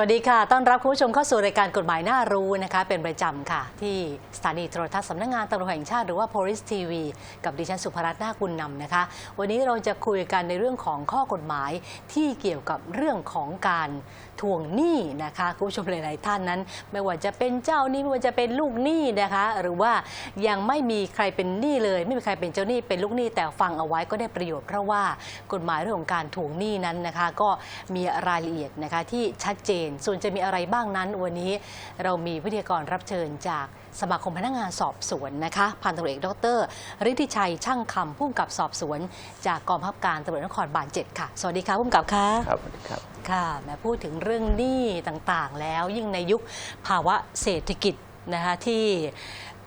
สวัสดีค่ะ ต้อนรับคุณผู้ชมเข้าสู่รายการกฎหมายน่ารู้นะคะ เป็นประจำค่ะ ที่สถานีโทรทัศน์สำนักงานตำรวจแห่งชาติหรือว่า Police TV กับดิฉันสุภรัตน์นาคุณนำนะคะ วันนี้เราจะคุยกันในเรื่องของข้อกฎหมายที่เกี่ยวกับเรื่องของการ ทวงหนี้นะคะคุณผู้ชมหลาย ๆ ท่านนั้น ไม่ว่าจะเป็นเจ้าหนี้ไม่ว่าจะเป็นลูกหนี้นะคะ หรือว่ายังไม่มีใครเป็นหนี้เลย ไม่มีใครเป็นเจ้าหนี้เป็นลูกหนี้แต่ฟังเอาไว้ก็ได้ประโยชน์เพราะว่ากฎหมายเรื่องของการทวงหนี้นั้นนะคะ ก็มีรายละเอียดนะคะที่ชัดเจนส่วนจะมีอะไรบ้างนั้น วันนี้เรามีวิทยากรรับเชิญจากสมาคมพนักงานสอบสวนนะคะพันตำรวจเอกดรฤทธิชัยช่างคำผู้กำกับสอบสวน จากกองบังคับการตำรวจนครบาล7ค่ะ สวัสดีค่ะผู้กำกับค่ะครับสวัสดีครับ ค่ะแม้พูดถึงเรื่องหนี้ต่างๆ แล้วยิ่งในยุคภาวะเศรษฐกิจนะคะที่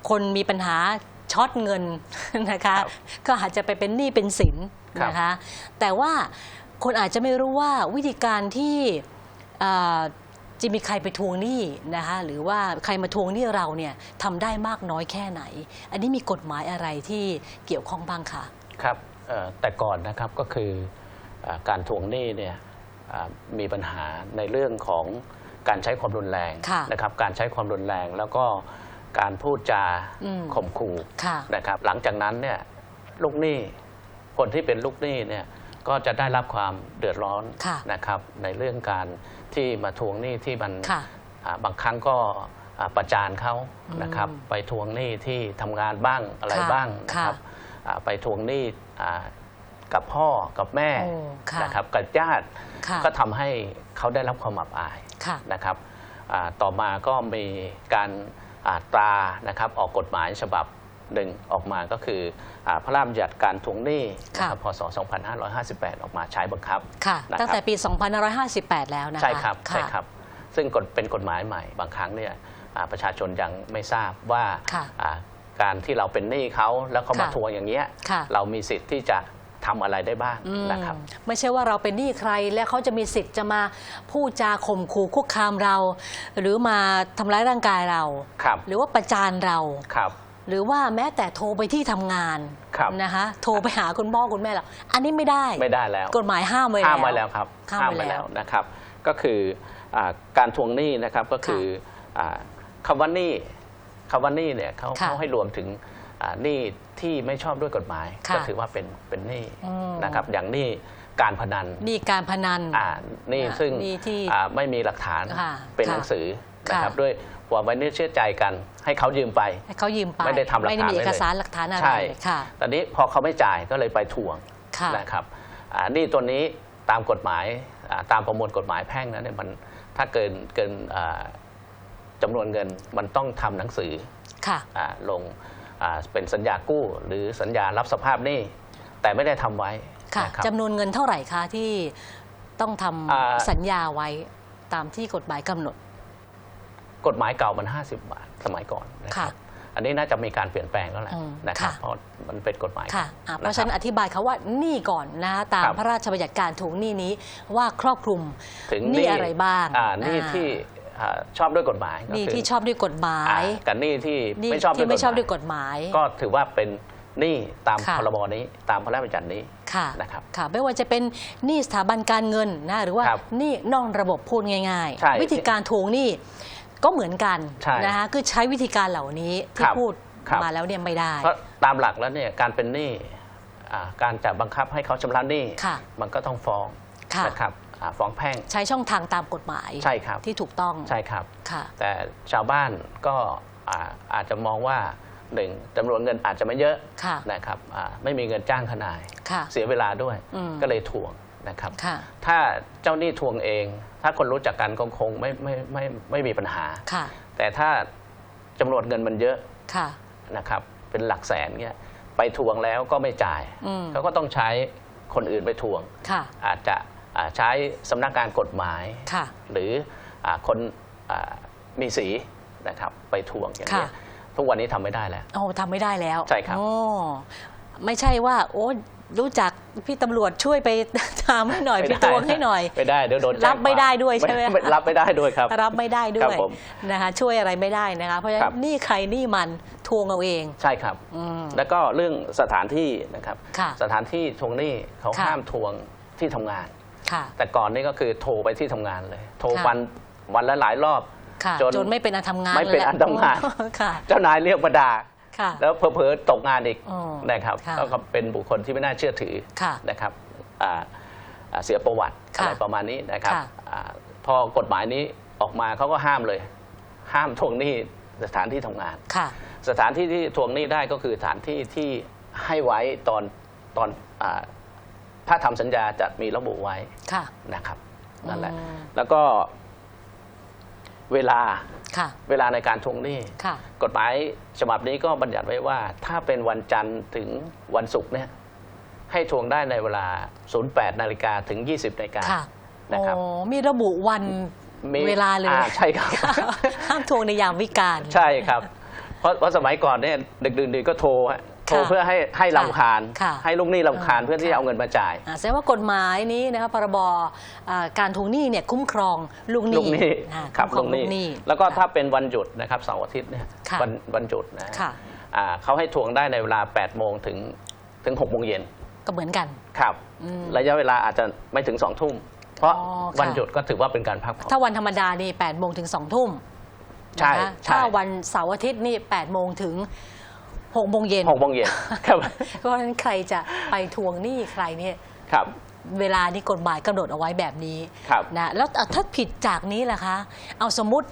คนมีปัญหาช็อตเงินนะคะครับก็อาจจะไปเป็นหนี้เป็นสินครับนะคะแต่ว่าคนอาจจะไม่รู้ว่าวิธีการที่เอ่อจะมีใครไปทวงหนี้นะคะหรือว่าใครมาทวงหนี้เราเนี่ยทำได้มากน้อยแค่ไหน อันนี้มีกฎหมายอะไรที่เกี่ยวข้องบ้างคะครับเอ่อแต่ก่อนนะครับก็คือเอ่อการทวงหนี้เนี่ยอ่า มีปัญหาในเรื่องของการใช้ความรุนแรงค่ะนะครับการใช้ความรุนแรงแล้วก็การพูดจาอืมข่มขู่ค่ะนะครับหลังจากนั้นเนี่ยลูกหนี้คนที่เป็นลูกหนี้เนี่ยก็จะได้รับความเดือดร้อนค่ะนะครับในเรื่องการที่มาทวงหนี้ที่มันค่ะอ่าบางครั้งก็อ่าประจานเขานะครับอืมไปทวงหนี้ที่ทำงานบ้างอะไรค่ะบ้างนะครับค่ะอ่าไปทวงหนี้อ่า กับพ่อกับแม่โอ้ค่ะนะครับกับญาติค่ะก็ทำให้เขาได้รับความอับอายค่ะนะครับอ่าต่อมาก็มีการอ่าตรานะครับออกกฎหมายฉบับหนึ่งออกมาก็คืออาพระราชบัญญัติการทวงหนี้นะครับพศ 2558 ออกมาใช้บังคับค่ะนะครับตั้งแต่ปี 2558 แล้วนะคะใช่ครับะ ใช่ครับ ซึ่งกฎเป็นกฎหมายใหม่บางครั้งเนี่ยอ่าประชาชนยังไม่ทราบว่าค่ะอ่าการที่เราเป็นหนี้เขาแล้วเขามาค่ะทวงอย่างเงี้ยค่ะเรามีสิทธิ์ที่จะ ทำอะไรได้บ้างอืมนะครับ ไม่ใช่ว่าเราเป็นหนี้ใครและเขาจะมีสิทธิ์จะมาพูดจาข่มขู่คุกคามเรา หรือมาทำร้ายร่างกายเรา ครับ หรือว่าประจานเรา ครับ หรือว่าแม้แต่โทรไปที่ทำงานครับ นะคะโทรไปหาคุณพ่อคุณแม่เราอันนี้ไม่ได้ไม่ได้แล้ว กฎหมายห้ามไว้แล้ว ห้ามไว้แล้วครับห้ามไว้แล้วนะครับ ก็คืออาการทวงหนี้นะครับก็คืออาคำว่าหนี้คำว่าหนี้เนี่ยเขาค่ะเขาให้รวมถึงอ่าหนี้ ที่ไม่ชอบด้วยกฎหมาย ค่ะ ก็ถือว่าเป็นเป็นหนี้อืมนะครับ อย่างหนี้การพนันหนี้การพนัน อ่าหนี้อ่าซึ่งหนี้ที่อ่าไม่มีหลักฐานค่ะเป็นค่ะหนังสือนะครับค่ะด้วยความไว้เนื้อเชื่อใจกันให้เขายืมไป ให้เขายืมไปไม่ได้ทำหลักฐานไม่ได้มีไว้เลยเอกสารหลักฐานอะไรใช่ ค่ะ ตอนนี้พอเขาไม่จ่ายก็เลยไปทวงค่ะ นะครับอ่าหนี่ตัวนี้ตามกฎหมายอ่าตามประมวลกฎหมายแพ่งนั้นเนี่ยมันถ้าเกินเกินอ่าจำนวนเงินมันต้องทำหนังสือ ค่ะอาลงอ่า เป็นสัญญากู้ หรือสัญญารับสภาพหนี้แต่ไม่ได้ทำไว้ค่ะนะครับจำนวนเงินเท่าไหร่คะที่ต้องทำอ่าสัญญาไว้ตามที่กฎหมายกำหนด กฎหมายเก่ามัน 50 บาทสมัยก่อนนะคค่ะรับอันนี้น่าจะมีการเปลี่ยนแปลงแล้วแหละอืมนะครับค่ะเพราะมันเป็นกฎหมายค่ะอะคบเพราะฉะนั้นอธิบายคาว่าหนี้ก่อนนะคะตามครับพระราชบัญญัติการทวงหนี้นี้ว่าครอบคลุมถึงหนี้อะไรบ้างอ่าหนี้อ่าที่ อ่าชอบด้วยกฎหมายหนี้ก็คือที่ชอบด้วยกฎหมายอ่ากับหนี้ที่หนี้ไม่ชอบที่ไม่ชอบด้วยกกฎฎหหมายมาย ก็ถือว่าเป็นหนี้ตามค่ะ พรบนี้ตามพระราชบัญญัตินี้ค่ะนะครับ ค่ะ ไม่ว่าจะเป็นหนี้สถาบันการเงินนะหรือว่าครับหนี้นอกระบบพูดง่าย ใช่ๆ วิธีการทวงหนี้ก็เหมือนกันใช่นะคะคือใช้วิธีการเหล่านี้ที่ครับพูดครับ มาแล้วเนี่ยไม่ได้ เพราะตามหลักแล้วเนี่ยการเป็นหนี้อ่าการจะบังคับให้เขาชำระหนี้ค่ะ มันก็ต้องฟ้องค่ะ นะครับ อ่าฟ้องแพ่ง ใช้ช่องทางตามกฎหมายใช่ครับ ที่ถูกต้องใช่ครับ ค่ะ แต่ชาวบ้านก็อ่าอาจจะมองว่าหนึ่งจำนวนเงินอาจจะไม่เยอะค่ะนะครับอ่าไม่มีเงินจ้างทนาย ค่ะเสียเวลาด้วยอืม ก็เลยทวงนะครับ ค่ะ ถ้าเจ้าหนี้ทวงเอง ถ้าคนรู้จักกันคงคงไม่ไม่ไม่ไม่มีปัญหา ค่ะ แต่ถ้าจำนวนเงินมันเยอะค่ะ นะครับเป็นหลักแสนเงี้ยไปทวงแล้วก็ไม่จ่ายอืม เขาก็ต้องใช้คนอื่นไปทวง ค่ะ อาจจะอ่า ใช้สำนักงานกฎหมายค่ะหรืออาคนอ่ามีสีนะครับไปทวงอย่างนี้ยค่ะทุกวันนี้ทำไม่ได้แล้วโอ้ทำไม่ได้แล้ว ใช่ครับโอ้ไม่ใช่ว่า โอ้รู้จักพี่ตำรวจช่วยไปตามให้หน่อยไม่พี่ได้ตวงให้หน่อยไม่ได้เดี๋ยวโดนแจ้งรับไม่ได้ด้วยใช่ไหมไม่รับไม่ได้ด้วยครับ รับไม่ได้ด้ครัวยบผมนะคะ ช่วยอะไรไม่ได้นะคะ เพราะฉะครันั้บนหนี่ใครหนี่มันทวงเอาเอง ใช่ครับอืมแล้วก็เรื่องสถานที่นะครับค่ะสถานที่ทวงหนี้เขาค่ะห้ามทวงที่ทำงาน ค่ะ แต่ก่อนนี่ก็คือโทรไปที่ทำงานเลย โทรค่ะ วันวันละหลายรอบ ค่ะจนจนไม่เป็นอันทำงานไม่เป็นแล้วอันทำงาน ค่ะ เจ้านายเรียกมาด่าค่ะ แล้วเผลอๆตกงานอีกอ๋อนะครับค่ะก็เป็นบุคคลที่ไม่น่าเชื่อถือค่ะนะครับอ่าอ่าเสียประวัติค่ะอะไรประมาณนี้นะครับค่ะอาพอกฎหมายนี้ออกมาเขาก็ห้ามเลย ห้ามทวงหนี้สถานที่ทำงาน ค่ะ สถานที่ที่ทวงหนี้ได้ก็คือสถานที่ที่ให้ไว้ตอนตอนอา ถ้าทำสัญญาจะมีระบุไว้ค่ะนะครับนั่นแหละอืมแล้วก็เวลาค่ะเวลาในการทวงหนี้ค่ะกฎหมายฉบับนี้ก็บัญญัติไว้ว่า ถ้าเป็นวันจันทร์ถึงวันศุกร์เนี่ย ให้ทวงได้ในเวลา 08นาฬิกาถึง 20นาฬิกาค่ะนะครับโอ้มีระบุวันมีเวลาเลยอ่าใช่ครับห้ามทวงในยามวิกาลใช่ครับ เพราะเพราะสมัยก่อนเนี่ยดึกดื่นๆก็โทรฮะโทรค่ะเพื่อให้ให้ลำคาญ ค่ะให้ลูกหนี้ลำคาญเออเพื่อที่จะเอาเงินมาจ่าย อ่าแสดงว่ากฎหมายนี้นะคะพรบอ่าการทวงหนี้เนี่ยคุ้มครองลูกหนี้ลูกหนี้อ่าครับคุ้มครลูองกหนี้ลูกหนี้ แล้วก็ค่ะถ้าเป็นวันหยุดนะครับเสาร์อาทิตย์เนี่ยค่ะ วันวันหยุดนะค่ะ อ่าเขาให้ทวงได้ในเวลา8โมงถึงถึง6โมงเย็นก็เหมือนกัน ครับอืมระยะเวลาอาจจะไม่ถึง2ทุ่ม เพราะอ๋อค่ะ วันหยุดก็ถือว่าเป็นการพักผ่อน ถ้าวันธรรมดานี่8โมงถึง2ทุ่มใช่นะคะใช่ ถ้าวันเสาร์อาทิตย์นี่8โมงถึง 6โมงเย็นหกโมงเย็นครับเพราะฉะนั้นใครจะไปทวงหนี้ใครเนี่ยครับเวลานี้กฎหมายกำหนดเอาไว้แบบนี้ครับนะแล้วถ้าผิดจากนี้ล่ะคะ เอาสมมติ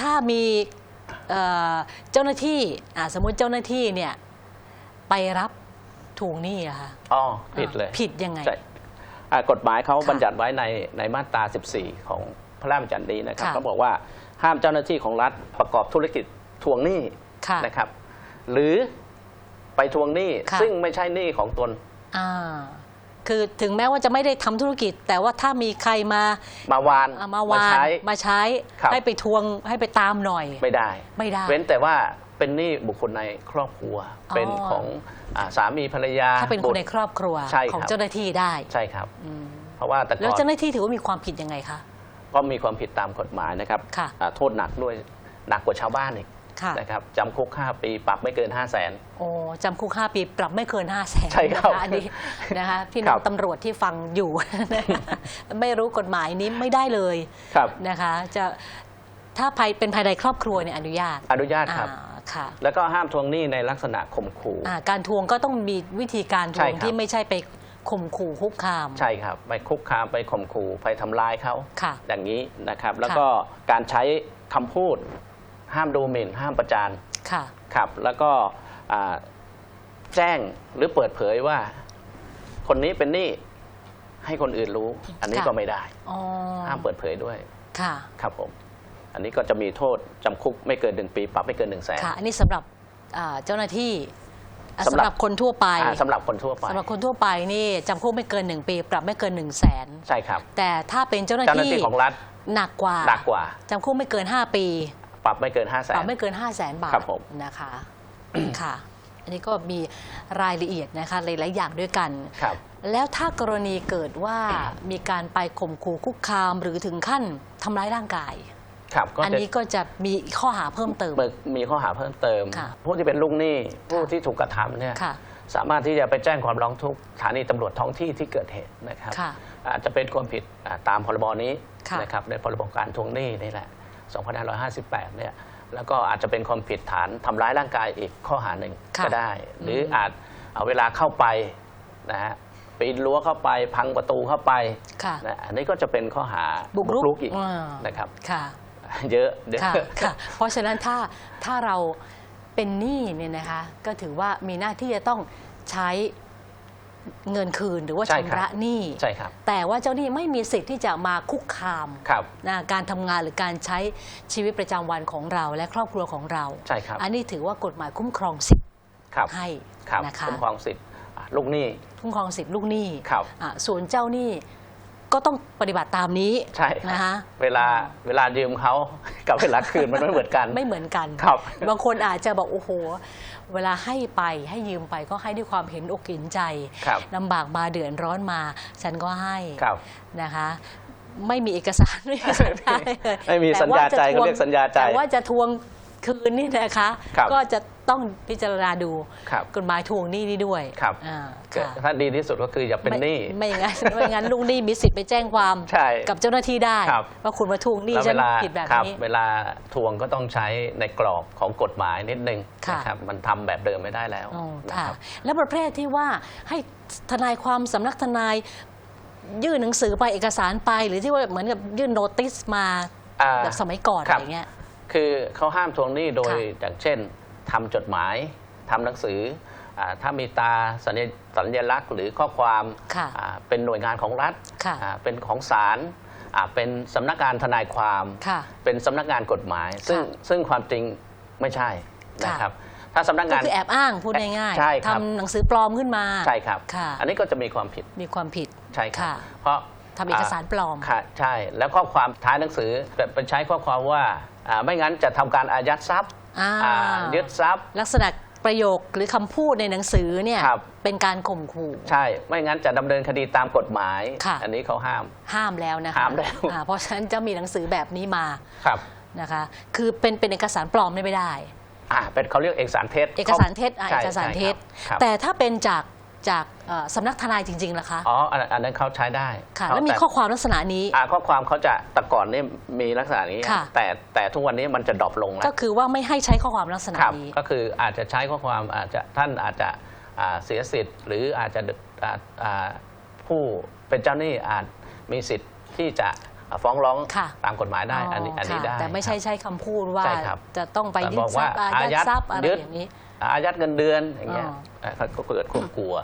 ถ้ามีเอ่อเจ้าหน้าที่อ่าสมมติเจ้าหน้าที่เนี่ยไปรับทวงหนี้อะคะอ๋อผิดเลยผิดยังไงใช่อ่ากฎหมายเขาค่ะบัญญัติไว้ในในมาตรา 14 ของพระราชบัญญัตินี้นะครับค่ะเขาบอกว่าห้ามเจ้าหน้าที่ของรัฐประกอบธุรกิจทวงหนี้ค่ะนะครับ หรือไปทวงหนี้ค่ะ ซึ่งไม่ใช่หนี้ของตน อ่าคือถึงแม้ว่าจะไม่ได้ทำธุรกิจ แต่ว่าถ้ามีใครมามาวานอ่ามาวานใช้ มาใช้ ครับ ให้ไปทวงให้ไปตามหน่อย ไม่ได้ ไม่ได้ เว้นแต่ว่าเป็นหนี้บุคคลในครอบครัว อ๋อ เป็นของอาสามีภรรยาถ้าเป็นคนในบุตรครอบครัวใช่ครับ ของเจ้าหน้าที่ได้ใช่ครับ อืมเพราะว่าแต่แล้วก่อนเจ้าหน้าที่ถือว่ามีความผิดยังไงคะ ก็มีความผิดตามกฎหมายนะครับค่ะ อ่าโทษหนักด้วยหนักกว่าชาวบ้านอีก ค่ะ นะครับจำคุก 5 ปีปรับไม่เกิน 5 0 0แสน โอ้จำคุก 5 ปีปรับไม่เกิน5 0 0แสนใช่ครับนะคะอันนี้นะคะพี่น้คอรังบตำรวจที่ฟังอยู่ ไม่รู้กฎหมายนี้ไม่ได้เลยครับ นะคะ จะถ้าภายเป็นภายในครอบครัวเนี่ยอนุญาตอนุญาตครับ อ่าค่ะแล้วก็ห้ามทวงหนี้ในลักษณะข่มขู่ อ่าการทวงก็ต้องมีวิธีการทใช่วงครับ ที่ไม่ใช่ไปข่มขู่คุกคาม ใช่ครับ ไปคุกคามไปข่มขู่ไปทำลายเขาค่ะ อย่างนี้นะครับ แล้วก็การใช้คำพูด ห้ามดูหมิ่น ห้ามประจานค่ะ ครับ แล้วก็อ่าแจ้งหรือเปิดเผยว่า คนนี้เป็นหนี้ให้คนอื่นรู้ อันนี้ค่ะก็ไม่ได้อ๋อห้ามเปิดเผยด้วยค่ะ ครับผม อันนี้ก็จะมีโทษจำคุกไม่เกินหนึ่งปี ปรับไม่เกินหนึ่งแสนค่ะ อันนี้สำหรับอ่าเจ้าหน้าที่อ่าสำสำหรับหรับคนทั่วไปอ่าสำหรับคนทั่วไปสำหรับคนทั่วไปนี่จำคุกไม่เกิน1ปี ปรับไม่เกิน1 0 0 0 0แสนใช่ครับ แต่ถ้าเป็นเจ้าหน้าเจ้าหน้าที่ที่ของรัฐหนักกว่าหนักกว่าจำคุกไม่เกิน 5 ปี ปรับไม่เกินห้าแสปรับนไม่เกิน 5 0 0แสนบาทครับผมนะคะค่ะ อันนี้ก็มีรายละเอียดนะคะหลายๆอย่างด้วยกันครับแล้วถ้ากรณีเกิดว่ามีการไปข่มขู่คุกคามหรือถึงขั้นทำร้ายร่างกายครับก็อันจะนี้ก็จะมีข้อหาเพิ่มเติมมีข้อหาเพิ่มเติมค่ะผู้ที่เป็นลูกหนี้ผู้ที่ถูกกระทำเนี่ยค่ะสามารถที่จะไปแจ้งความร้องทุกข์สถานีตำรวจท้องที่ที่เกิดเหตุนะครับค่ะอาจจะเป็นความผิดอ่าตามพรบนี้ค่ะนะครับในพรบการทวงหนี้นี่แหละ 2558 เนี่ยแล้วก็อาจจะเป็นความผิดฐานทำร้ายร่างกายอีกข้อหาหนึ่งค่ะก็ได้ หรืออมอาจเอาเวลาเข้าไปนะฮะปีนรั้วเข้าไปพังประตูเข้าไปค่ะนะอันนี้ก็จะเป็นข้อหาบุกรุกอีกอ่านะครับค่ะเยอะเยอะค่ะค่ะเพราะฉะนั้นถ้าถ้าเราเป็นหนี้เนี่ยนะคะก็ถือว่ามีหน้าที่จะต้องใช้ เงินคืนหรือว่าใช่ครับ ชำระหนี้ใช่ครับ แต่ว่าเจ้าหนี้ไม่มีสิทธิ์ที่จะมาคุกคามครับ นะการทำงานหรือการใช้ชีวิตประจำวันของเราและครอบครัวของเรา ใช่ครับ อันนี้ถือว่ากฎหมายคุ้มครองสิทธิ์ครับ ให้ครับนะคะคุ้มครองสิทธิ์อะลูกหนี้ คุ้มครองสิทธิ์ลูกหนี้ครับ อะส่วนเจ้าหนี้ ก็ต้องปฏิบัติตามนี้ใช่ครับนะคะเวลาเวลายืมเขากับเวลาคืนมันไม่เหมือนกัน ไม่เหมือนกันครับ บางคนอาจจะบอกโอ้โห เวลาให้ไปให้ยืมไปก็ให้ด้วยความเห็นอกเห็นใจครับลำบากมาเดือดร้อนมา ฉันก็ให้ครับนะคะ ไม่มีเอกสารไม่มีสัญญาเลยไม่มีแต่สัญญาใจว่จะทวงเขาเรียกสัญญาใจแต่ว่าจะทวงคืนนี่นะคะ ครับ ก็จะ ต้องพิจารณาดูครับกฎหมายทวงหนี้นี่ด้วยครับอ่าก็ค่ะถ้าดีที่สุดก็คืออย่าเป็นหนี้ ไม่ไม่อย่างนั้นไม่อย่างนั้นลูกหนี้มีสิทธิ์ไปแจ้งความใช่กับเจ้าหน้าที่ได้ ครับ ว่าคุณมาทวงหนี้แล้วฉัเวนลาผิดแบบครับนี้ เวลาทวงก็ต้องใช้ในกรอบของกฎหมายนิดนึงค่ะ นะครับมันทำแบบเดิมไม่ได้แล้วอ๋อนะค่ะ ครับ แล้วประเภทที่ว่าให้ทนายความสำนักทนายยื่นหนังสือไปเอกสารไป หรือที่ว่าเหมือนกับยื่นโนติสมาอ่าแบบสมัยก่อนครัอะบ ไรเงี้ย คือเขาห้ามทวงหนี้โดยค่ะอย่างเช่น ทำจดหมายทำหนังสืออาถ้ามีตาสัญญสัญลักษณ์หรือข้อความค่ะอ่าเป็นหน่วยงานของรัฐค่ะอ่าเป็นของศาลอ่าเป็นสำนักงานทนายความค่ะเป็นสำนักงานกฎหมาย ซึ่งซึ่งความจริงไม่ใช่นะครับถ้าสำนักก็งานคือแอบอ้างพูดง่ายใช่ๆครับทำหนังสือปลอมขึ้นมาใช่ครับค่ะอันนี้ก็จะมีความผิดมีความผิดใช่ครับค่ะเพราะทำเอกสารปลอมค่ะใช่ แล้วข้อความท้ายหนังสือเป็นใช้ข้อความว่าอ่าไม่งั้นจะทำการอายัดทรัพย์ อ่า อ่ายึดทรัพย์ ลักษณะประโยคหรือคำพูดในหนังสือเนี่ยครับ เป็นการข่มขู่ ใช่ ไม่งั้นจะดำเนินคดีตามกฎหมาย ค่ะ อันนี้เขาห้าม ห้ามแล้วนะคะห้ามแล้ว อ่าเพราะฉะนั้นจะมีหนังสือแบบนี้มาครับ นะคะ คือเป็นเป็นเอกสารปลอมเนี่ยไม่ได้ อ่าเป็นเขาเรียกเอกสารเท็จเอกสารเท็จอะใช่เอกสารเท็จ ใช่ครับแต่ถ้าเป็นจาก จากเอ่อสำนักทนายจริงๆล่ะคะ อ๋ออันอันนั้นเขาใช้ได้ค่ะเขาแล้วมีต่ข้อความลักษณะนี้ อ่าข้อความเขาจะแต่ก่อนนี่มีลักษณะนี้ ค่ะ แต่แต่ทุกวันนี้มันจะดรอปลงแล้ว ก็คือว่าไม่ให้ใช้ข้อความลักษณะครับนี้ ก็คืออาจจะใช้ข้อความอาจจะท่านอาจจะอ่าเสียสิทธิ์ หรืออาจจะอ่าอ่าผู้เป็นเจ้าหนี้อาจมีสิทธิ์ที่จะ ฟ้องร้องค่ะตามกฎหมายได้อันนี้อันนี้ค่ะได้ แต่ไม่ใช่ครับใช้คำพูดว่าใช่ครับจะต้องไปยึบดอกทรัว่าพย์อายัดทรัพย์อะไรยึดอย่างนี้อายัดเงินเดือนอย่างเงี้ยอ๋อเอ่อเขาก็เกิดความกลัว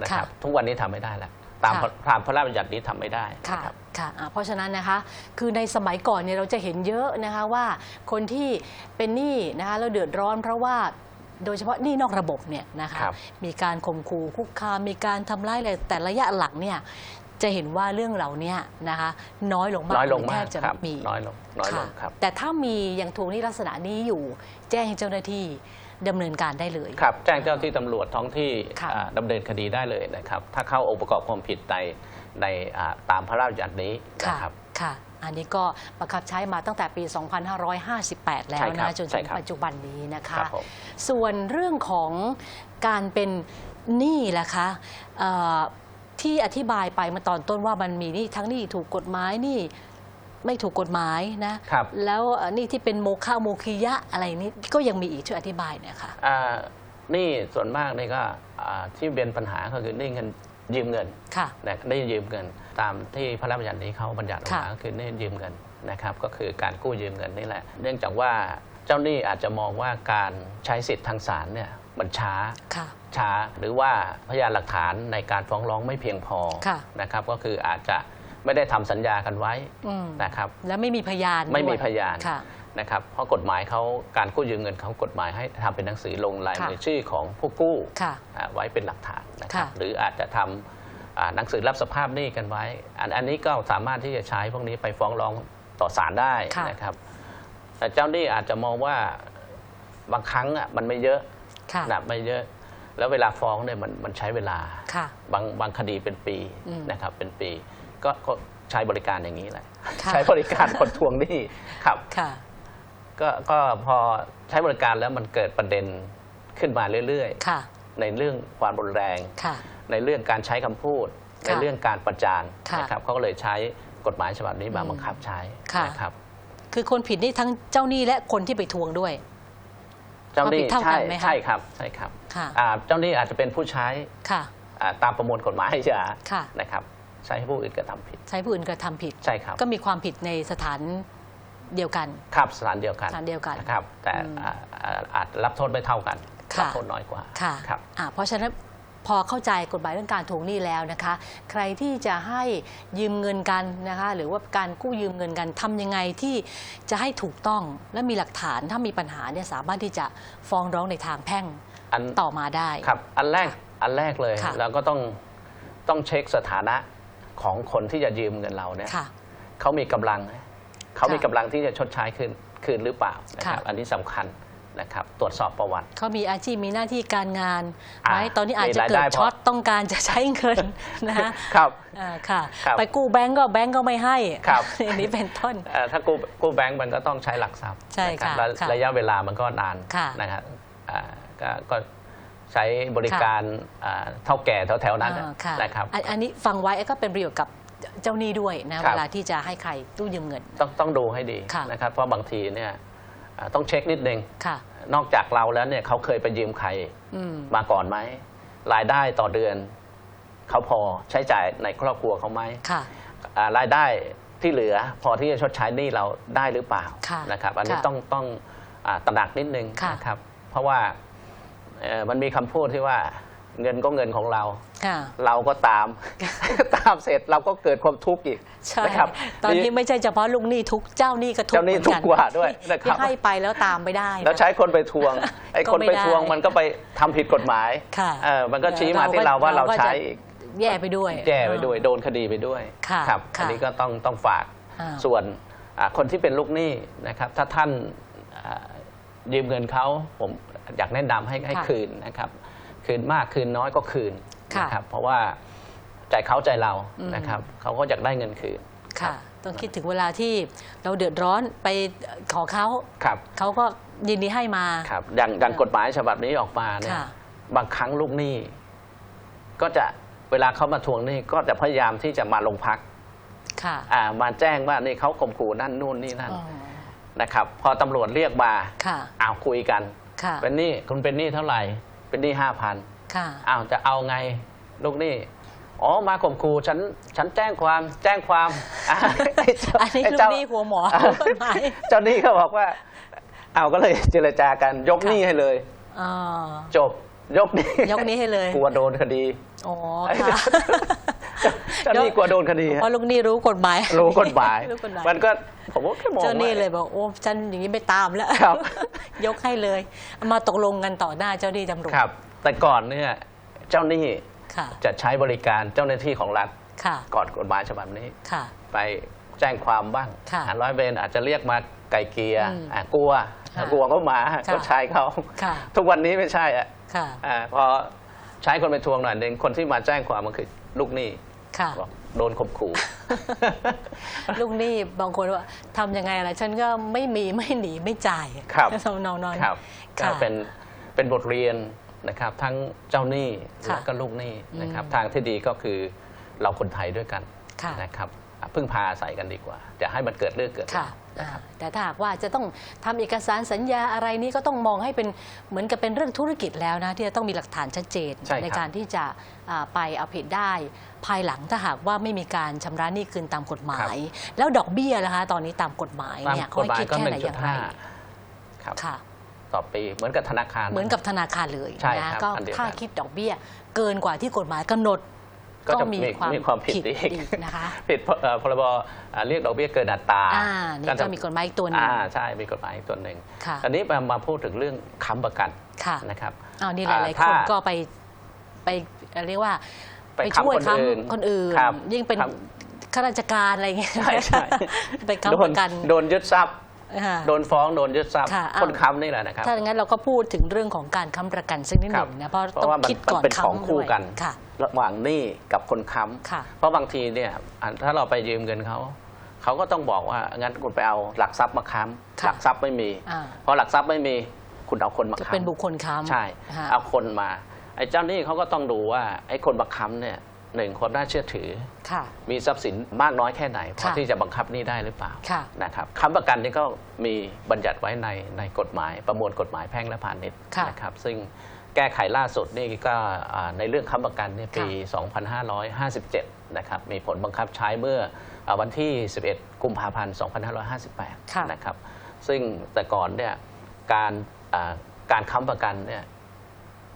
นะครับค่ะทุกวันนี้ทำไม่ได้แล้วตามค่ะตามพระราชบัญญัตินี้ทำไม่ได้ค่ะนะครับค่ะอะเพราะฉะนั้นนะคะ คือในสมัยก่อนเนี่ยเราจะเห็นเยอะนะคะว่าคนที่เป็นหนี้นะคะแล้วเดือดร้อนเพราะว่าโดยเฉพาะหนี้นอกระบบเนี่ยนะคะครับมีการข่มขู่คุกคาม มีการทำร้ายอะไรแต่ระยะหลังเนี่ย จะเห็นว่าเรื่องเหล่านี้นะคะน้อยลงมากน้อยลงหรืแทมากบจะครับไม่มีน้อยลงน้อยลงะครับ แต่ถ้ามียังทวงหนี้ลักษณะนี้อยู่ แจ้งให้เจ้าหน้าที่ดำเนินการได้เลย ครับแจ้งเจ้าที่ตำรวจท้องที่ค่ะอ่าดำเนินคดีได้เลยนะครับ ถ้าเข้าองค์ประกอบความผิดในในอ่าตามพระราชบัญญัตินี้ค่ะนะครับ ค่ะ อันนี้ก็บังคับใช้มาตั้งแต่ปี 2558 แล้วใช่ครันะบจนใช่ถึงครับปัจจุบันนี้นะครัคะบผม ส่วนเรื่องของการเป็นหนี้ล่ะคะเอ่อ ที่อธิบายไปเมาตอนต้นว่ามันมีหนี่ทั้งหนี้ถูกกฎหมายหนี่ไม่ถูกกฎหมายนะครับแล้วเอ่อหนี่ที่เป็นโมฆะโมคิยะอะไรนี้ก็ยังมีอีกช่วยอธิบายหน่อยค่ะอ่านี่ส่วนมากนี่ก็อ่าที่เป็นปัญหาก็คือหนี่เงินยืมเงินค่ะนะหนี่ยืมเงิน ตามที่พระราชบัญญัตินี้เขาบัญญัติออกมาค่ะก็คือหนี่ยืมเงินนะครับก็คือการกู้ยืมเงินนี่แหละ เนื่องจากว่าเจ้าหนี้อาจจะมองว่าการใช้สิทธิ์ทางศาลเนี่ยมันช้าค่ะ ช้า หรือว่าพยานหลักฐานในการฟ้องร้องไม่เพียงพอค่ะนะครับ ก็คืออาจจะไม่ได้ทำสัญญากันไว้อืม นะครับ แล้วไม่มีพยานไม่มีด้วยพยาน ค่ะ นะครับ เพราะกฎหมายเขาการกู้ยืมเงินเขากฎหมายให้ทำเป็นหนังสือลงลายค่ะ มือชื่อของผู้กู้ค่ะ อ่าไว้เป็นหลักฐานนะครับ ค่ะหรืออาจจะทำอ่าหนังสือรับสภาพหนี้กันไว้ อันอันนี้ก็สามารถที่จะใช้พวกนี้ไปฟ้องร้องต่อศาลได้ค่ะ นะครับ แต่เจ้าหนี้อาจจะมองว่าบางครั้งอะมันไม่เยอะค่ะ นะไม่เยอะ แล้วเวลาฟ้องเนี่ยมันมันใช้เวลาค่ะบางบางคดีเป็นปีอืมนะครับเป็นปีก็ก็ใช้บริการอย่างนี้แหละ ค่ะ ใช้บริการคนทวงหนี้ครับ ค่ะ ก็ก็พอใช้บริการแล้วมันเกิดประเด็นขึ้นมาเรื่อยค่ะ ๆ ในเรื่องความรุนแรง ค่ะ ในเรื่องการใช้คำพูดค่ะในเรื่องการประจานค่ะนะครับเขาก็เลยใช้กฎหมายฉบับนี้มาอืมบังคับใช้ค่ะ นะครับคือคนผิดนี่ทั้งเจ้าหนี้และคนที่ไปทวงด้วย เจ้าหนี้ความผิดเท่ากัใช่นไหมคะ ใช่ครับใช่ครับ ค่ะอ่าเจ้าหนี้อาจจะเป็นผู้ใช้ค่ะอ่าตามประมวลกฎหมายอาญาค่ะ นะครับ ใช้ให้ผู้อื่นกระทำผิด ใช้ผู้อื่นกระทำผิด ใช่ครับก็มีความผิดในสถานเดียวกัน ครับสถานเดียวกันสถานเดียวกันนะครับ แต่อืมอ่าอ่าอาจรับโทษไม่เท่ากันค่ะ รับโทษน้อยกว่าค่ะครับ อ่าเพราะฉะนั้นพอเข้าใจกฎหมายเรื่องการทวงหนี้แล้วนะคะ ใครที่จะให้ยืมเงินกันนะคะ หรือว่าการกู้ยืมเงินกันทำยังไงที่จะให้ถูกต้องและมีหลักฐานถ้ามีปัญหาเนี่ยสามารถที่จะฟ้องร้องในทางแพ่ง อันต่อมาได้ ครับ อันแรกอันแรกเลยค่ะ เราก็ต้องต้องเช็คสถานะของคนที่จะยืมเงินเราเนี่ยค่ะ เขามีกำลังไหมเขามีค่ะกำลังที่จะชดใช้คืนคืนหรือเปล่านะครับ ค่ะ อันนี้สำคัญนะครับ ตรวจสอบประวัติ เขามีอาชีพมีหน้าที่การงานอ่าไหมตอนนี้อาจจะมีรายเกิได้ดพอ ช็อตต้องการจะใช้เงินนะคะครับ อ่าค่ะ ครับไปกู้แบงก์ก็แบงก์ก็ไม่ให้ครับ อย่างนี้เป็นต้น เอ่อถ้ากู้กู้แบงก์มันก็ต้องใช้หลักทรัพย์ใช่นรับค่ะแล้วค่ะระยะเวลามันก็นานค่ะ นะครับอ่า ก็ก็ใช้บริการอ่าเท่าแก่แถวๆนั้นอ่าค่ะนะครับอันอันนี้ฟังไว้ก็เป็นประโยชน์กับเจ้าหนี้ด้วยนะครัเวบลาที่จะให้ใครตู้ยืมเงิน ต้องต้องดูให้ดีค่ะนะครับ เพราะบางทีเนี่ยอ่าต้องเช็คนิดนึงค่ะนอกจากเราแล้วเนี่ยเขาเคยไปยืมใครอืมมาก่อนไหมรายได้ต่อเดือนเขาพอใช้จ่ายในครอบครัวเขาไหมค่ะอ่ารายได้ที่เหลือพอที่จะชดใช้หนี้เราได้หรือเปล่าค่ะนะครับ อันนี้ค่ะต้องต้องอาตระหนักนิดนึงค่ะนะครับ เพราะว่า เอ่อมันมีคำพูดที่ว่าเงินก็เงินของเรา ค่ะ เราก็ตาม ตามเสร็จเราก็เกิดความทุกข์อีกใช่นะครับตอนนี้ไม่ใช่เฉพาะลูกหนี้ทุกเจ้าหนี้ก็ทุกเจ้าหนี้มือทุกข์กว่าด้วยที่นะครับที่ให้ไปแล้วตามไม่ได้นะแล้วใช้คนไปทวงไอ้ก็คนไม่ไปได้ทวงมันก็ไปทำผิดกฎหมายค่ะเออมันก็ชี้มาที่เราว่าเราใช้อีกแย่ไปด้วยแย่ไปด้วยโดนคดีไปด้วยค่ะครับค่ะอันนี้ก็ต้องต้องฝากอ่าส่วนอ่าคนที่เป็นลูกหนี้นะครับ ถ้าท่านอ่ายืมเงินเขาผม อยากแนะนำให้ให้ค่ะคืนนะครับ คืนมากคืนน้อยก็คืนค่ะนะครับเพราะว่าใจเขาใจเราอืมนะครับเขาก็อยากได้เงินคืนค่ะต้องคิดถึงเวลาที่เราเดือดร้อนไปขอเขาครับเขาก็ยินดีให้มาครับอย่างอย่างกฎหมายฉบับนี้ออกมาเนี่ยค่ะบางครั้งลูกหนี้ ก็จะเวลาเขามาทวงหนี้ก็จะพยายามที่จะมาลงพักค่ะอ่ามาแจ้งว่านี่เขาข่มขู่นั่นนู่นนี่นั่นอ๋อนะครับ พอตำรวจเรียกมาค่ะอ้าวคุยกัน ค่ะเป็นหนี้คุณเป็นหนี้เท่าไหร่ เป็นหนี้ห้าพันค่ะอ้าวจะเอาไงลูกหนี้อ๋อมาข่มขู่ฉันฉันแจ้งความแจ้งความอะไอ้เจ้าอันนี้ไอ้ลูกเจ้าหนี้หัวหมออะกฎหมายเจ้าหนี้เขาบอกว่า เอาก็เลยเจรจากันยกหนี้ให้เลยอ๋อจบ ยกหนี้ยกหนี้ให้เลย กลัวโดนคดี อ๋อค่ะเจ้าหนี้กลัวโดนคดีเพราะลูกหนี้รู้กฎหมายรู้กฎหมาย รู้กฎหมายมันก็ผมว่าแค่มองเจ้าหนี้ว่าเลยบอกโอ้ฉันอย่างนี้ไม่ตามแล้วครับ ยกให้เลยมาตกลงกันต่อหน้าเจ้าหนี้ตำรวจครับ แต่ก่อนเนี่ยเจ้าหนี้ค่ะ จะใช้บริการเจ้าหน้าที่ของรัฐค่ะ ก่อนกฎหมายฉบับนี้ ค่ะ ไปแจ้งความบ้างค่ะอ่าร้อยเวรอาจจะเรียกมาไกลเกลียอืมอะกลัวค่ะกลัวก็มาค่ะก็ใช้เขาค่ะ ทุกวันนี้ไม่ใช่อะ ค่ะอ่าพอใช้คนไปทวงหน่อยหนึ่งคนที่มาแจ้งความมันคือลูกหนี้ค่ะ บอกโดนข่มขู่ ลูกหนี้บางคนว่าทำยังไงล่ะฉันก็ไม่มีไม่หนีไม่จ่ายครับทำนองนอน ครับก็ค่ะเป็นเป็นบทเรียนนะครับ ทั้งเจ้าหนี้ค่ะและก็ลูกหนี้นะครับ อืม ทางที่ดีก็คือเราคนไทยด้วยกันค่ะ นะครับอะพึ่งพาอาศัยกันดีกว่าจะให้มันเกิดเรื่องเกิดค่ะ ราวอ่า แต่ถ้าหากว่าจะต้องทำเอกสารสัญญาอะไรนี้ก็ต้องมองให้เป็นเหมือนกับเป็นเรื่องธุรกิจแล้วนะที่จะต้องมีหลักฐานชัดเจนใช่ครับการที่จะอ่าไปเอาผิดได้ ภายหลังถ้าหากว่าไม่มีการชำระหนี้คืนตามกฎหมาย แล้วดอกเบี้ยล่ะคะตอนนี้ตามกฎหมายตามเนี่ยกเขาฎให้หมายคิดก็แค่หนึ่ไหนงอจุดย่างไรห้าครับค่ะต่อปีเหมือนกับธนาคาร เหมือนกับธนาคารเลยใช่นะครับก็อันเดียวกันถ้าคิดดอกเบี้ยเกินกว่าที่กฎหมายกำหนด ก็จะก็มีมีความมีความผิดผิดอีกอีกนะคะผิดพเอ่อพรบอ่าเรียกดอกเบี้ยเกินอัตราอ่านี่ก็มีกฎหมายอีกตัวหนึงอ่าใช่มีกฎหมายอีกตัวหนึ่งค่ะอันนี้มามาพูดถึงเรื่องค้ำประกันค่ะนะครับอ้าวนี่หอ่าลายๆถ้าคนก็ไปไปเรียกว่าไปไปช่วยค้ำคนอื่นค้ำคนอื่นครับยิ่งเป็นครับข้าราชการอะไรเงี้ยใช่ใช่ไปค้ำโดปนระกันโดนยึดทรัพย์ ค่ะโดนฟ้องโดนยึดทรัพย์ค่ะอ้าว คนค้ำนี่แหละนะครับ ถ้าอย่างนั้นเราก็พูดถึงเรื่องของการค้ำประกันสักนิดหนึ่งนะเพราะเพราะต้องว่ามันคิดก่อนมันเป็นของค้ำคู่ด้วยกัน ค่ะ ระหว่างหนี้กับคนค้ค่ะำเพราะบางทีเนี่ยอะถ้าเราไปยืมเงินเขาเขาก็ต้องบอกว่างั้นคุณไปเอาหลักทรัพย์มาค้ำค่ะหลักทรัพย์ไม่มีอ่าพอหลักทรัพย์ไม่มีคุณเอาคนมาจะค้ำเป็นบุคคลค้ำใช่นะคะเอาคนมาไอ้เจ้าหนี้เขาก็ต้องดูว่าไอ้คนมาค้ำเนี่ย หนึ่งคนน่าเชื่อถือ ค่ะ มีทรัพย์สินมากน้อยแค่ไหนพอค่ะที่จะบังคับหนี้ได้หรือเปล่าค่ะนะครับค้ำประกันนี่ก็มีบัญญัติไว้ในในกฎหมายประมวลกฎหมายแพ่งและพาณิชย์ค่ะ นะครับซึ่งแก้ไขล่าสุดนี่ก็อ่าในเรื่องค้ำประกันเนี่ยปี 2557 นะครับมีผลบังคับใช้เมื่ออาวันที่ 11 กุมภาพันธ์ ค่ะ 2558 นะครับซึ่งแต่ก่อนเนี่ยการอ่าการค้ำประกันเนี่ย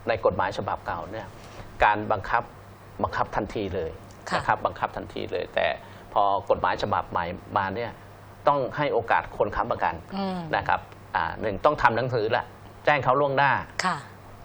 ในกฎหมายฉบับเก่าเนี่ยการบังคับ บังคับทันทีเลยค่ะนะครับบังคับทันทีเลย แต่พอกฎหมายฉบับใหม่มาเนี่ยต้องให้โอกาสคนค้ำประกันอืมนะครับอ่าหนึ่งต้องทำหนังสือละแจ้งเขาล่วงหน้าค่ะ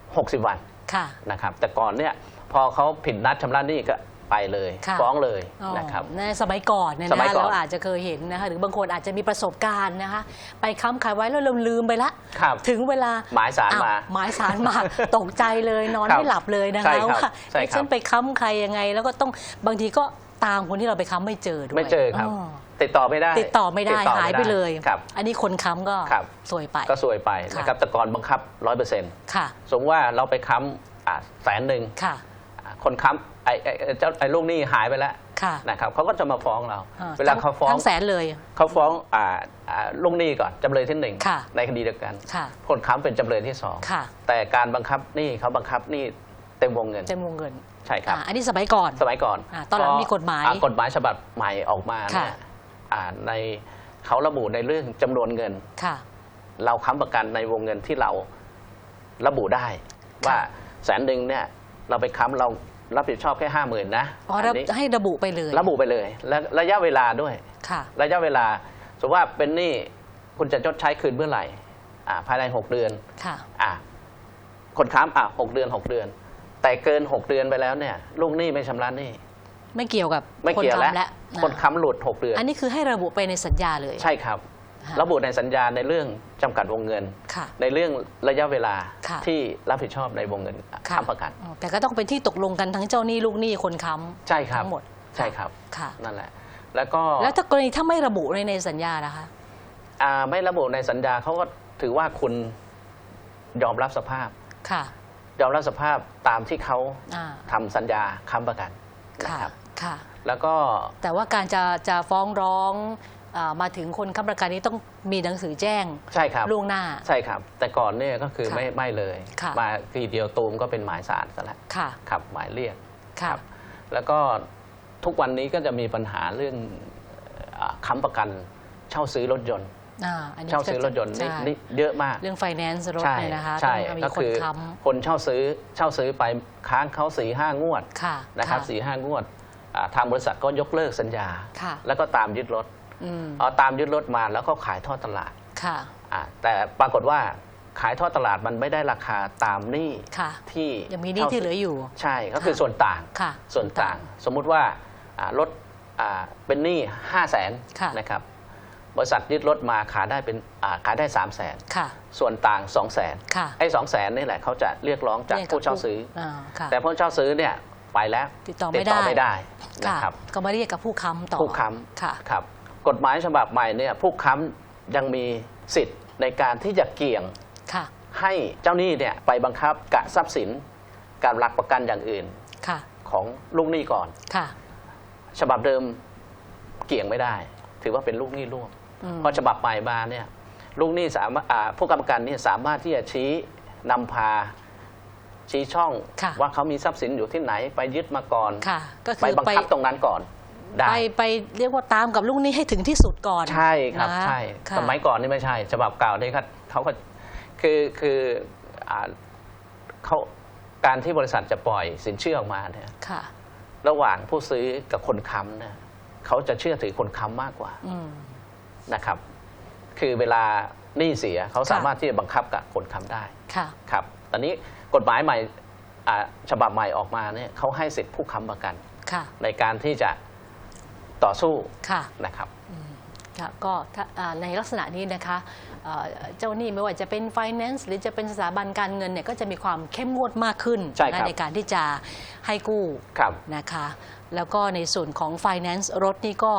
60 วันค่ะนะครับแต่ก่อนเนี่ยพอเขาผิดนัดชำระหนี้ก็ ไปเลยค่ะ ฟ้องเลยอ๋อนะครับ ในสมัยก่อนเนี่ยสมัยนะก่อน เราอาจจะเคยเห็นนะคะหรือบางคนอาจจะมีประสบการณ์นะคะ ไปค้ำขายไว้แล้วเราลืมไปละ ครับถึงเวลาหมายสารอ้วมาหมายสารมา ตกใจเลยนอนครับไม่หลับเลยนะใช่คะครับว่าใช่ครับ เอ๊ะฉันไปค้ำใครยังไง แล้วก็ต้องบางทีก็ตามคนที่เราไปค้ำไม่เจอด้วยไม่เจอครับอ๋อติดต่อไม่ได้ติดต่อไม่ได้ติต่อหายไปเลย ครับ อันนี้คนค้ำก็ครับ สวยไป ก็สวยไปค่ะ นะครับแต่ก่อนบังคับร้อยเปอร์เซ็นต์ค่ะสมมติว่าเราไปค้ำอ่าแสนหนึ่งค่ะอ่าคนค้ำ ไอ้ไอ้ไอ้เจ้าไอ้ลูกหนี้หายไปแล้วค่ะนะครับเขาก็จะมาฟ้องเรา อ่เวลาเขาฟ้องทั้งแสนเลย เขาฟ้องอ่าอ่าลูกหนี้ก่อนจำเลยที่หนึ่งค่ะ ในคดีเดียวกัน ค่ะ คนค้ำเป็นจำเลยที่สองค่ะ แต่การบังคับหนี้เขาบังคับหนี้เต็มวงเงินเต็มวงเงินใช่ครับ อ่าอันนี้สมัยก่อน สมัยก่อนอ่าตอนหลังมีกฎหมายอ่กฎหมายฉบับใหม่ออกมาเนี่ยค่ะอ่าในเขาระบุในเรื่องจำนวนเงิน ค่ะ เราค้ำประกันในวงเงินที่เราระบุได้ ว่าแสนหนึ่งเนี่ยเราไปค้ำเรา รับผิดชอบแค่ห้าหมื่นนะอ๋ออันนี้ให้ระบุไปเลยระบุไปเลยและระยะเวลาด้วย ค่ะ ระยะเวลา สมมติว่าเป็นหนี้คุณจะชดใช้คืนเมื่อไหร่อ่าภายในหกเดือน ค่ะ อะคนค้ำอะหกเดือนหกเดือน แต่เกินหกเดือนไปแล้วเนี่ยลูกหนี้ไม่ชำระหนี้ไม่เกี่ยวกับไม่คนเกี่ยวแล้วค้ำแล้วคนค้ำหลุดหกเดือน อันนี้คือให้ระบุไปในสัญญาเลย ใช่ครับค่ะ ระบุในสัญญาในเรื่องจำกัดวงเงินค่ะในเรื่องระยะเวลาค่ะที่รับผิดชอบในวงเงินค่ะค้ำประกันอ๋อแต่ก็ต้องเป็นที่ตกลงกันทั้งเจ้าหนี้ลูกหนี้คนค้ำใช่ครับทั้งหมดใช่ครับค่ะนั่นแหละ แล้วก็แล้วถ้ากรณีถ้าไม่ระบุในในสัญญาล่ะคะอ่าไม่ระบุในสัญญาเขาก็ถือว่าคุณยอมรับสภาพค่ะยอมรับสภาพตามที่เขาอ่าทำสัญญาค้ำประกันนะค่ะครับค่ะ แล้วก็แต่ว่าการจะจะฟ้องร้อง อามาถึงคนค้ำประกันนี้ต้องมีหนังสือแจ้งใช่ครับ ล่วงหน้า ใช่ครับ แต่ก่อนเนี่ยก็คือค่ะไม่ไม่เลย ค่ะ มาทีเดียวตูมก็เป็นหมายสารซะแล้วค่ะครับหมายเรียก ค่ะ ครับแล้วก็ทุกวันนี้ก็จะมีปัญหาเรื่องเอ่อค้ำประกันเช่าซื้อรถยนต์ อ่าอันนี้เช่าซื้อรถยนต์นี่ใช่นี่เยอะมากเรื่อง finance รถใช่เนี่ยนะคะใช่ต้องมีก็คนคือค้คนเช่าซื้อเช่าซื้อไปค้างเขาสี่ห้างวดำค่ะนะครับสี่ห้างวดอ่าทางบริษัทก็ยกเลิกสัญญา ค่ะ แล้วก็ตามยึดรถอืม เอาตามยึดรถมาแล้วก็ขายทอดตลาดค่ะอ่าแต่ปรากฏว่าขายทอดตลาดมันไม่ได้ราคาตามหนี้ค่ะที่ยังมีหนี้ที่เหลืออยู่ ใช่ก็คือค่ะส่วนต่างค่ะส่วนต่าง สมมุติว่าอ่ารถอ่าเป็นหนี้5 0 0แสนค่ะนะครับบริษัทยึดรถมาขายได้เป็นอ่าขายได้3 0 0แสนค่ะส่วนต่าง2 0 0แสนค่ะไอ้สองแสนนี่แหละเขาจะเรียกร้องจากรียผู้เช่าซื้ออ่าค่ะแต่ผู้เช่าซื้อเนี่ยไปแล้วติดต่อไม่ได้ไม่ได้นะค่ะครับก็มาเรียกกับผู้ค้ำต่อผู้ค้ค่ะำครับ กฎหมายฉบับใหม่เนี่ยผู้ค้ำยังมีสิทธิ์ในการที่จะเกี่ยงค่ะให้เจ้าหนี้เนี่ยไปบังคับกะทรัพย์สิน การหลักประกันอย่างอื่นค่ะของลูกหนี้ก่อน ค่ะ ฉบับเดิมเกี่ยงไม่ได้ ถือว่าเป็นลูกหนี้ร่วมอืม พอฉบับใหม่มาเนี่ยลูกหนี้สามารถอ่าผู้กำกับการเนี่ยสามารถที่จะชี้นำพาชี้ช่อง ค่ะ ว่าเขามีทรัพย์สินอยู่ที่ไหนไปยึดมาก่อน ค่ะ ก็ไปคือบังไปคับตรงนั้นก่อน ได้ ไปไปเรียกว่าตามกับลูกหนี้ให้ถึงที่สุดก่อนใช่ครับนะใช่ค่ะ สมัยก่อนนี่ไม่ใช่ ฉบับเก่านี่เขาเขาก็คือคืออ่าเขาการที่บริษัทจะปล่อยสินเชื่อออกมาเนี่ย ค่ะ ระหว่างผู้ซื้อกับคนค้ำเนี่ยเขาจะเชื่อถือคนค้ำมากกว่าอืม นะครับ คือเวลาหนี้เสียเขาค่ะ สามารถที่จะบังคับกับคนค้ำได้ค่ะ ครับตอนนี้กฎหมายใหม่อ่าฉบับใหม่ออกมาเนี่ยเขาให้สิทธิผู้ค้ำประกัน ค่ะ ในการที่จะ ต่อสู้ค่ะนะครับค่ะก็ถ้าอ่าในลักษณะนี้นะคะเอ่อเจ้าหนี้ไม่ว่าจะเป็น finance หรือจะเป็นสถาบันการเงินเนี่ยก็จะมีความเข้มงวดมากขึ้นใช่ครับนะในการที่จะให้กู้ครับนะคะ แล้วก็ในส่วนของ finance รถนี่ก็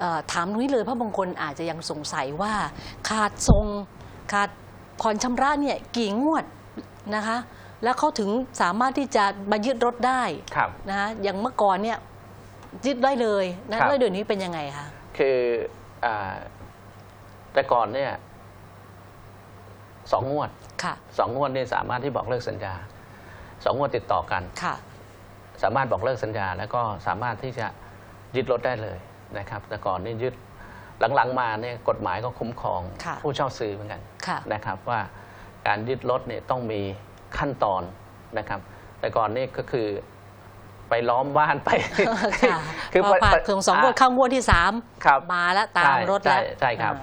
เอ่อถามตรงนี้เลยเพราะบางคนอาจจะยังสงสัยว่าขาดทรงขาดผ่อนชำระเนี่ยกี่งวดนะคะ แล้วเขาถึงสามารถที่จะมายึดรถได้ครับนะคะอย่างเมื่อก่อนเนี่ย ยึดได้เลยนะครับ แล้วเดี๋ยวนี้เป็นยังไงคะคืออาแต่ก่อนเนี่ยสองงวดค่ะ สองงวดเนี่ยสามารถที่บอกเลิกสัญญาสองงวดติดต่อกัน ค่ะ สามารถบอกเลิกสัญญา แล้วก็สามารถที่จะยึดรถได้เลยนะครับ แต่ก่อนนี่ยึดหลังๆมาเนี่ยกฎหมายก็คุ้มครองค่ะ ผู้เช่าซื้อเหมือนกันค่ะ นะครับ ว่าการยึดรถเนี่ยต้องมีขั้นตอนนะครับ แต่ก่อนนี่ก็คือ ไปล้อมบ้านไปค่ะพอผ่านถึงสองงวดเข้างวดที่สามครับมาแล้วตามรถแล้วใช่ใช่ครับ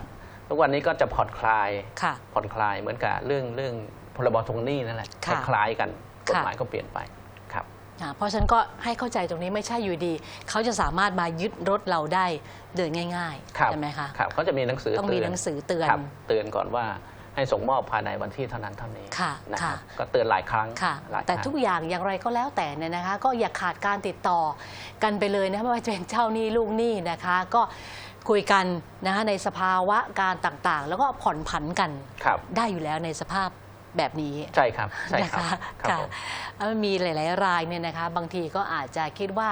ทุกวันนี้ก็จะผ่อนคลายค่ะผ่อนคลายเหมือนกับเรื่องเรื่องพรบทวงหนี้นั่นแหละค่ะคล้ายๆกันกฎค่ะหมายก็เปลี่ยนไปครับอ่าเพราะฉะนั้นก็ให้เข้าใจตรงนี้ไม่ใช่อยู่ดี เขาจะสามารถมายึดรถเราได้โดยง่ายครับๆใช่ไหมคะครับเขาจะมีหนังสือต้องมีเตืหนังสือเตือนครับเตือนก่อนว่า ให้ส่งมอบภายในวันที่เท่านั้นเท่านี้ค่ะนะครับค่ะก็เตือนหลายครั้งค่ะ หลายแต่ครั้ง ทุกอย่างอย่างไรก็แล้วแต่เนี่ยนะคะ ก็อย่าขาดการติดต่อกันไปเลยนะไม่ว่าจะเป็นเจ้าหนี้ลูกหนี้นะคะ ก็คุยกันนะคะในสภาวะการต่างๆ แล้วก็ผ่อนผันกันครับ ได้อยู่แล้วในสภาพแบบนี้ ใช่ครับใช่นะครับคะครับค่ะผม เอ่อมีหลาย ๆ รายเนี่ยนะคะ บางทีก็อาจจะคิดว่า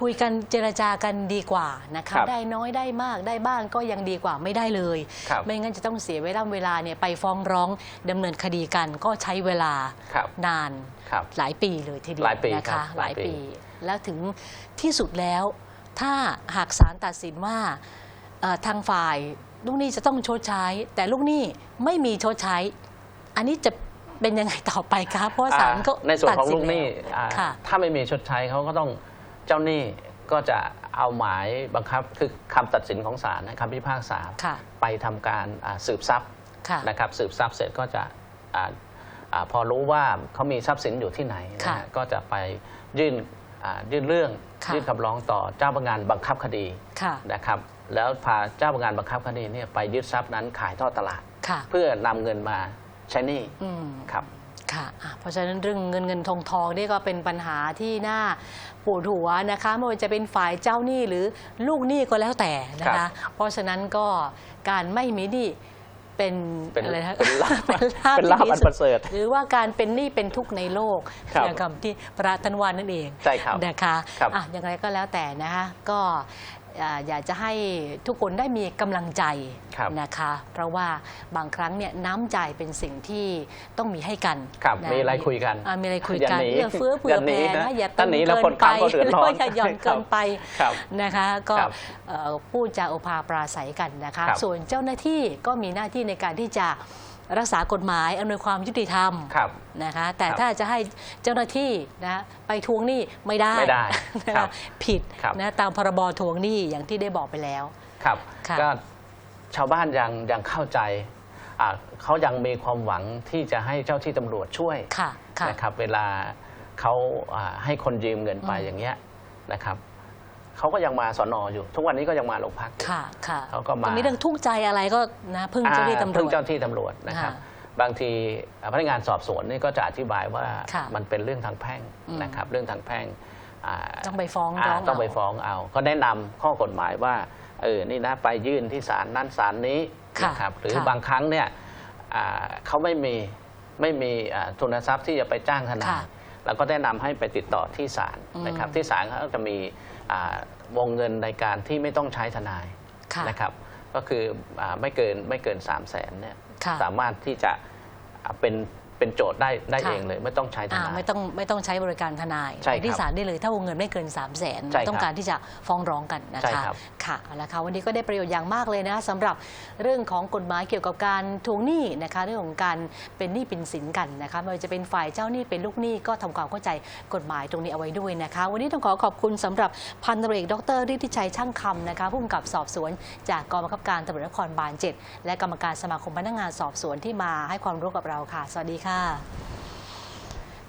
คุยกันเจรจากันดีกว่านะคะครับได้น้อยได้มากได้บ้างก็ยังดีกว่าไม่ได้เลย ครับไม่งั้นจะต้องเสียเวลาเวลาเนี่ยไปฟ้องร้องดำเนินคดีกันก็ใช้เวลาครับ นาน ครับ หลายปีเลยทีเดียวหลายปีนะครัคะบหหลาลายยปี ปีแล้วถึงที่สุดแล้วถ้าหากศาลตัดสินว่าเอ่อทางฝ่ายลูกหนี้จะต้องชดใช้ แต่ลูกหนี้ไม่มีชดใช้ อันนี้จะเป็นยังไงต่อไปคะเพราะว่าศาลก็อ่าในส่วนของตัดลูกหนี้แล้วอ่าค่ะ ถ้าไม่มีชดใช้เขาก็ต้อง เจ้าหนี้ก็จะเอาหมายบังคับคือคำตัดสินของศาลนะคำพิพากษาค่ะไปทำการอ่าสืบทรัพย์ค่ะนะครับ สืบทรัพย์เสร็จก็จะอาอาพอรู้ว่าเขามีทรัพย์สินอยู่ที่ไหนนะค่ะฮะก็จะไปยื่นอ่ายื่นเรื่องค่ะ ยื่นคำร้องต่อเจ้าพนักงานบังคับคดีค่ะนะครับ แล้วพาเจ้าพนักงานบังคับคดีเนี่ยไปยึดทรัพย์นั้นขายทอดตลาด ค่ะ เพื่อนำเงินมาใช้หนี้อืม ครับ ค่ะอะเพราะฉะนั้นเรื่องเงินเงินทองทองนี่ก็เป็นปัญหาที่น่าปวดหัวนะคะไม่ว่าจะเป็นฝ่ายเจ้าหนี้หรือลูกหนี้ก็แล้วแต่นะครัคะบเพราะฉะนั้นก็การไม่มีหนี้เป็นเป็นอะไรนะเป็นลาภเป็นลาภเป็นลาภที่ดีอันสุดประเสริฐหรือว่าการเป็นหนี้เป็นทุกข์ในโลกครับนะครับที่พระทันวานนั่นเองใช่ครับนะคะครับอะอย่างไรก็แล้วแต่นะคะก็ อ่าอยากจะให้ทุกคนได้มีกำลังใจครับนะคะ เพราะว่าบางครั้งเนี่ยน้ำใจเป็นสิ่งที่ต้องมีให้กันครับนะมีอะไรคุยกันอ่ามีอะไรคุยอย่ากันหนีเอื้อเฟื้อเผื่ออย่าหนีแผ่นะนะอย่าถ้าตึงหนีแล้วเกิคนนไปค้ำก็เดือดร้อนอย่าหย่อนเกินไปครับนะคะ ก็ครับเอ่อพูดจาโอภาปราศัยกันนะคะครับส่วนเจ้าหน้าที่ก็มีหน้าที่ในการที่จะ รักษากฎหมายอำนวยความยุติธรรมครับ นะคะแต่ครับถ้าจะให้เจ้าหน้าที่นะไปทวงหนี้ไม่ได้ไม่ได้นะครัคะบผิดครับ นะตามพรบทวงหนี้อย่างที่ได้บอกไปแล้ว ครับ ค่ะ ก็ชาวบ้านยังยังเข้าใจอ่าเขายังมีความหวังที่จะให้เจ้าที่ตำรวจช่วยค่ะค่ะ นะครับ เวลาเขาอ่าให้คนยืมเงินไปอืมอย่างเงี้ยนะครับ เขาก็ยังมาสอนออยู่ ทุกวันนี้ก็ยังมาโรงพักอยู่ค่ะค่ะเขาก็มาจะมีเรื่องทุกข์ใจอะไรก็นะพึ่งเจ้าหน้าที่ตำรพึ่งวจเจ้าที่ตำรวจนะครับค่ะบางทีอ่าพนักงานสอบสวนนี่ก็จะอธิบายว่าค่ะมันเป็นเรื่องทางแพ่งอืมนะครับ เรื่องทางแพ่งอ่าต้องไปฟ้องอ่าร้องต้องไปเาฟ้องเอา ก็แนะนำข้อกฎหมายว่าเออนี่นะไปยื่นที่ศาลนั้นศาลนี้ค่ะนะครับหรือค่ะบางครั้งเนี่ยอ่าเขาไม่มีไม่มีอ่าทุนทรัพย์ที่จะไปจ้างทนายค่ะเราก็แนะนำให้ไปติดต่อที่ศาลอืมนะครับ ที่ศาลเขาจะมีอ่า วงเงินในการที่ไม่ต้องใช้ทนายค่ะนะครับก็คืออาไม่เกินไม่เกิน3 0 0แสนเนี่ยค่ะสามารถที่จะอ่าเป็น เป็นโจทย์ได้ได้ค่ะเองเลย ไม่ต้องใช้ทอ่านาย ไม่ต้องไม่ต้องใช้บริการทนายใช่ไปที่ครับศาลได้เลยถ้าวงเงินไม่เกิน 3 0 0แสนใช่ครับต้องการที่จะฟ้องร้องกันนะใช่คะครับค่ะเอาละค่ะวันนี้ก็ได้ประโยชน์อย่างมากเลยนะคะสำหรับเรื่องของกฎหมายเกี่ยวกับการทวงหนี้นะคะเรื่องของการเป็นหนี้เป็นสินกันนะคะไม่ว่าจะเป็นฝ่ายเจ้าหนี้เป็นลูกหนี้ก็ทำความเข้าใจกฎหมายตรงนี้เอาไว้ด้วยนะคะ วันนี้ต้องขอขอบคุณสำหรับพันตำรวจเอกดรฤทธิชัยช่างคำนะคะผู้กำกับสอบสวน จากกองบังคับการตำรวจนครบาล 7 และกรรมการสมาคมพนักงานสอบสวนที่มาให้ความรู้กับเราค่ะ สวัสดีค่ะ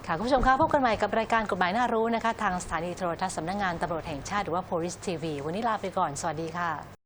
ค่ะคุณผู้ชมคะพบกันใหม่กับรายการกฎหมายน่ารู้นะคะ ทางสถานีโทรทัศน์สำนักงานตำรวจแห่งชาติหรือว่า Police TV วันนี้ลาไปก่อน สวัสดีค่ะ